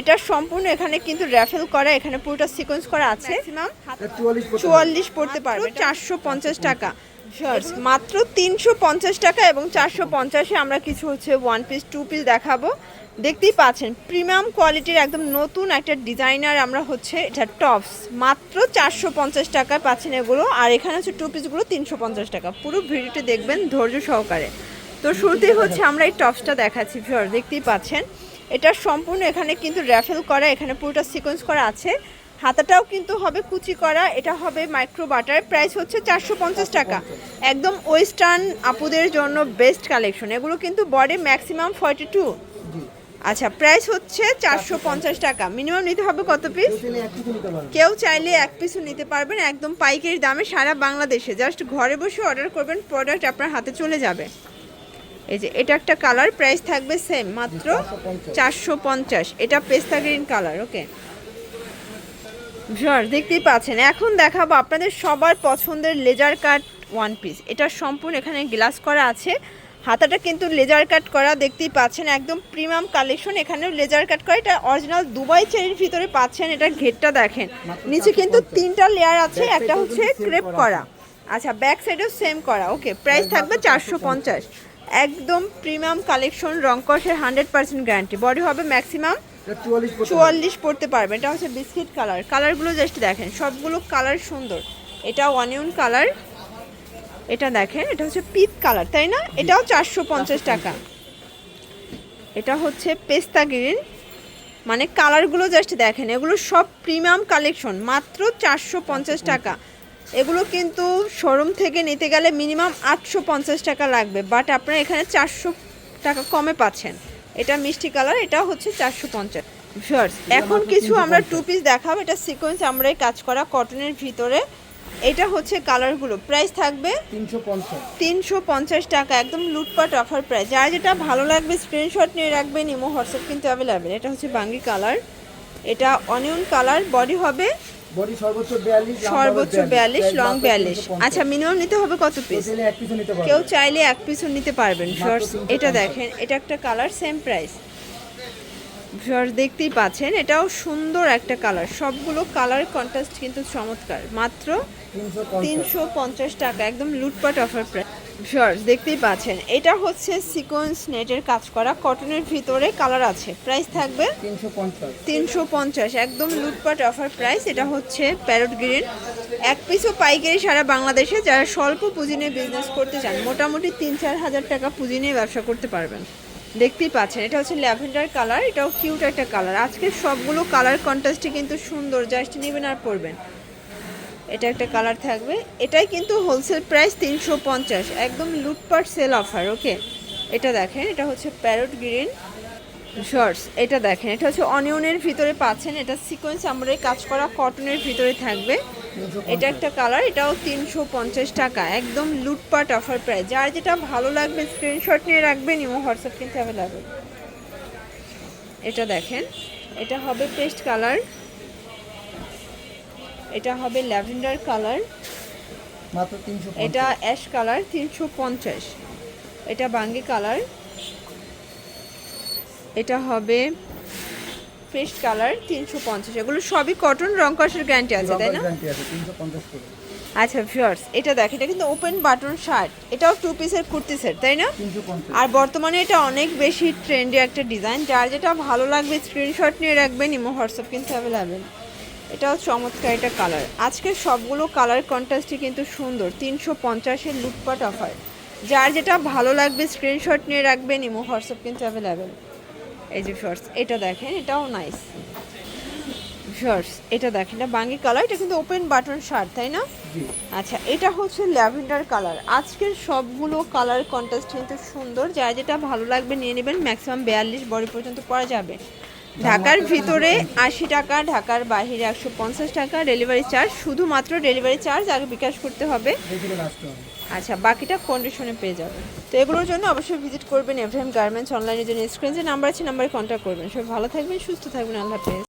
এটা সম্পূর্ণ এখানে কিন্তু র্যাফেল করা এখানে পুরোটা সিকোয়েন্স করা আছে। চুয়াল্লিশ চুয়াল্লিশ পড়তে পারবে চারশো পঞ্চাশ টাকা। মাত্র তিনশো পঞ্চাশ টাকা এবং চারশো পঞ্চাশে আমরা কিছু হচ্ছে ওয়ান পিস টু পিস দেখাবো। দেখতেই পাচ্ছেন প্রিমিয়াম কোয়ালিটির একদম নতুন একটা ডিজাইনার আমরা হচ্ছে এটা টপস মাত্র চারশো পঞ্চাশ টাকায় পাচ্ছেন এগুলো আর এখানে হচ্ছে টু পিসগুলো তিনশো পঞ্চাশ টাকা। পুরো ভিডিওটি দেখবেন ধৈর্য সহকারে। তো শুরুতেই হচ্ছে আমরা এই টপসটা দেখাচ্ছি ভিউয়ার দেখতেই পাচ্ছেন। এটা সম্পূর্ণ এখানে কিন্তু র্যাফেল করা এখানে পুরোটা সিকোয়েন্স করা আছে। হাতাটাও কিন্তু হবে কুচি করা এটা হবে মাইক্রো বাটার প্রাইস হচ্ছে চারশো পঞ্চাশ টাকা। একদম ওয়েস্টার্ন আপুদের জন্য বেস্ট কালেকশন এগুলো কিন্তু বডি ম্যাক্সিমাম ফর্টি টু আচ্ছা প্রাইস হচ্ছে চারশো পঞ্চাশ টাকা। মিনিমাম নিতে হবে কত পিস কেউ চাইলে এক পিসও নিতে পারবেন একদম পাইকারি দামে সারা বাংলাদেশে। জাস্ট ঘরে বসে অর্ডার করবেন প্রোডাক্ট আপনার হাতে চলে যাবে। এই যে এটা একটা কালার প্রাইস থাকবে সেম মাত্র চারশো পঞ্চাশ। এটা পেস্তা গ্রিন কালার ওকে ভিউয়ার দেখতেই পাচ্ছেন এখন দেখাবো আপনাদের সবার পছন্দের লেজার কাট ওয়ান পিস এটা সম্পূর্ণ এখানে গ্লাস করা আছে। হাতাটা কিন্তু লেজার কাট করা দেখতেই পাচ্ছেন একদম প্রিমিয়াম কালেকশন এখানেও লেজার কাট করা। এটা অরিজিনাল দুবাই চেরির ভিতরে পাচ্ছেন এটা ঘেরটা দেখেন। নিচে কিন্তু তিনটা লেয়ার আছে একটা হচ্ছে ক্রেপ করা আচ্ছা ব্যাক সাইডেও সেম করা ওকে প্রাইস থাকবে চারশো পঞ্চাশ। একদম প্রিমিয়াম কালেকশন রংকসের হান্ড্রেড পার্সেন্ট গ্যারান্টি। বডি হবে ম্যাক্সিমাম চুয়াল্লিশ পড়তে পারবে। চুয়াল্লিশ পড়তে পারবে। এটা হচ্ছে বিস্কিট কালার কালারগুলো জাস্ট দেখেন সবগুলো কালার সুন্দর। এটা অনিয়ন কালার এটা দেখেন এটা হচ্ছে পিত কালার তাই না? এটাও চারশো পঞ্চাশ টাকা। এটা হচ্ছে পেস্তা গ্রিন মানে কালারগুলো জাস্ট দেখেন এগুলো সব প্রিমিয়াম কালেকশন মাত্র চারশো পঞ্চাশ টাকা। এগুলো কিন্তু শোরুম থেকে নিতে গেলে মিনিমাম আটশো পঞ্চাশ টাকা লাগবে বাট আপনারা এখানে চারশো টাকা কমে পাচ্ছেন। এটা মিষ্টি কালার এটা হচ্ছে চারশো পঞ্চাশ। এখন কিছু আমরা টু পিস দেখাবো এটা সিকোয়েন্স আমরাই কাজ করা কটনের ভিতরে। এটা হচ্ছে কালারগুলো প্রাইস থাকবে তিনশো পঞ্চাশ। তিনশো পঞ্চাশ টাকা একদম লুটপাট অফার প্রাইস যার যেটা ভালো লাগবে স্ক্রিনশট নিয়ে রাখবেন ইমো হোয়াটসঅ্যাপ কিন্তু অ্যাভেলেবেল এটা হচ্ছে বাঙ্গি কালার এটা অনিয়ন কালার বডি হবে বডি সর্বোচ্চ বিয়াল্লিশ সর্বোচ্চ বিয়াল্লিশ। লং বিয়াল্লিশ। আচ্ছা মিনিমাম নিতে হবে কত পিস কেউ চাইলে এক পিসও নিতে পারবেন শর্টস এটা দেখেন এটা একটা কালার সেম প্রাইস শর্টস দেখতেই পাচ্ছেন এটাও সুন্দর একটা কালার সবগুলো কালার কন্ট্রাস্ট কিন্তু চমৎকার। মাত্র তিনশো পঞ্চাশ। টাকা একদম লুটপাট অফার প্রাইস শর্টস দেখতেই পাচ্ছেন। এটা হচ্ছে সিকোয়েন্স নেটের কাজ করা। কটনের ভিতরে কালার আছে। প্রাইস থাকবে তিনশো পঞ্চাশ। একদম লুটপাট অফার প্রাইস এটা হচ্ছে প্যারট গ্রিন এক পিসও পাইকারি সারা বাংলাদেশে। যারা স্বল্প পুঁজি নিয়ে বিজনেস করতে চান মোটামুটি তিন চার হাজার টাকা পুঁজি নিয়ে ব্যবসা করতে পারবেন। দেখতেই পাচ্ছেন এটা হচ্ছে ল্যাভেন্ডার কালার এটাও কিউট একটা কালার আজকে সবগুলো কালার কন্ট্রাস্টই কিন্তু সুন্দর। জাস্ট নেবেন আর পরবেন। এটা একটা কালার থাকবে। এটাই কিন্তু হোলসেল প্রাইস তিনশো পঞ্চাশ, একদম লুটপাট সেল অফার ওকে এটা দেখেন, এটা হচ্ছে প্যারট গ্রিন শর্টস এটা দেখেন, এটা হচ্ছে অনিয়নের ভিতরে পাচ্ছেন, এটা সিকোয়েন্স আমরা কাজ করা কটনের ভিতরে থাকবে। এটা একটা কালার, এটাও তিনশো পঞ্চাশ টাকা, একদম লুটপাট অফার প্রাইস যার যেটা ভালো লাগবে স্ক্রিনশট নিয়ে রাখবেন, ইমো হোয়াটসঅ্যাপ কিন্তু অ্যাভেলেবেল এটা দেখেন, এটা হবে পেস্ট কালার এটা হবে ল্যাভেন্ডার কালার। মাত্র তিনশো এটা অ্যাশ কালার তিনশো পঞ্চাশ। এটা বাঙ্গি কালার। এটা হবে পেস্ট কালার তিনশো পঞ্চাশ। এগুলো সবই কটন রং কষের গ্যারান্টি আছে তাই না? আচ্ছা ভিউয়ার্স এটা দেখ এটা কিন্তু ওপেন বাটন শার্ট এটাও টু পিসের কুর্তি সেট তাই না? আর বর্তমানে এটা অনেক বেশি ট্রেন্ডি একটা ডিজাইন যার যেটা ভালো লাগবে স্ক্রিনশট নিয়ে রাখবেন ইমো হোয়াটসঅ্যাপ কিন্তু অ্যাভেলেবেল এটাও চমৎকার এটা কালার আজকে সবগুলো কালার কন্ট্রাস্টই কিন্তু সুন্দর। তিনশো পঞ্চাশের লুটপাট অফার যার যেটা ভালো লাগবে স্ক্রিনশট নিয়ে রাখবেন ইমো হোয়াটসঅ্যাপ কিন্তু অ্যাভেলেবেল এই যে শর্টস এটা দেখেন এটাও নাইস শর্টস এটা দেখেন এটা বাঙ্গি কালার এটা কিন্তু ওপেন বাটন শার্ট তাই না? আচ্ছা এটা হচ্ছে ল্যাভেন্ডার কালার আজকের সবগুলো কালার কন্ট্রাস্ট কিন্তু সুন্দর। যার যেটা ভালো লাগবে নিয়ে নেবেন ম্যাক্সিমাম বিয়াল্লিশ বডি পর্যন্ত পরা যাবে। ঢাকার ভিতরে আশি টাকা, ঢাকার বাহিরে একশো পঞ্চাশ টাকা, ডেলিভারি চার্জ, শুধুমাত্র ডেলিভারি চার্জ আগে বিকাশ করতে হবে। আচ্ছা বাকিটা কন্ডিশনে পেয়ে যাবে। তো এগুলোর জন্য অবশ্যই ভিজিট করবেন এভ্রাহিম গার্মেন্টস অনলাইনের জন্য। স্ক্রিন যে নাম্বার আছে নাম্বারে কন্ট্যাক্ট করবেন। সবাই ভালো থাকবেন, সুস্থ থাকবেন। আল্লাহ হাফেজ।